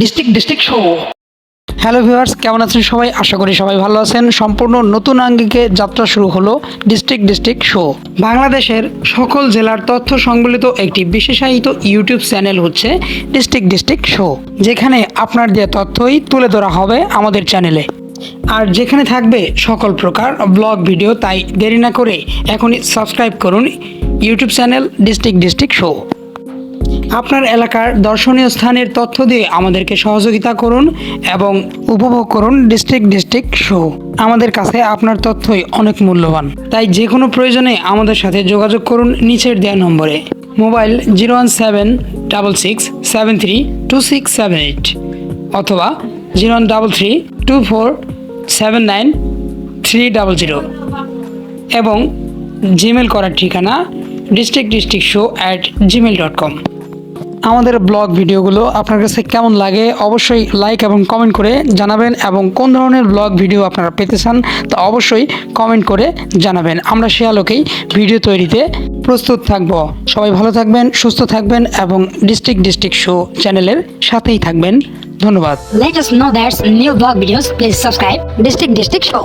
District district show hello viewers কেমন আছেন সবাই? আশা করি সবাই ভালো আছেন। সম্পূর্ণ নতুন আঙ্গিকে যাত্রা শুরু হলো ডিস্ট্রিক্ট ডিস্ট্রিক্ট শো বাংলাদেশের সকল জেলার তথ্য সংবলিত একটি বিশেষায়িত ইউটিউব চ্যানেল হচ্ছে ডিস্ট্রিক্ট ডিস্ট্রিক্ট শো যেখানে আপনার দেওয়া তথ্যই তুলে ধরা হবে আমাদের চ্যানেলে আর যেখানে থাকবে সকল প্রকার ব্লগ ভিডিও তাই দেরি না করে এখনই সাবস্ক্রাইব করুন YouTube channel district district show আপনার এলাকার দর্শনীয় স্থানের তথ্য দিয়ে আমাদেরকে সহযোগিতা করুন এবং উপভোগ করুন ডিস্ট্রিক্ট ডিস্ট্রিক্ট শো। আমাদের কাছে আপনার তথ্যই অনেক মূল্যবান। তাই যে কোনো প্রয়োজনে আমাদের সাথে যোগাযোগ করুন নিচের দেওয়া নম্বরে। Mobile zero one seven double six seven three two six seven eight অথবা zero one double three two four seven nine three double zero এবং জিমেল করার ঠিকানা district district show at Gmail dot com. আমাদের blog ভিডিওগুলো আপনার কাছে কেমন লাগে অবশ্যই লাইক এবং কমেন্ট করে জানাবেন এবং কোন ধরনের ব্লগ ভিডিও আপনারা পেতে চান তা অবশ্যই কমেন্ট করে জানাবেন আমরা সে আলোকেই ভিডিও তৈরিতে প্রস্তুত থাকব সবাই ভালো থাকবেন, সুস্থ থাকবেন এবং ডিস্ট্রিক্ট ডিস্ট্রিক্ট শো চ্যানেলের সাথেই থাকবেন ধন্যবাদ. Please subscribe District District Show.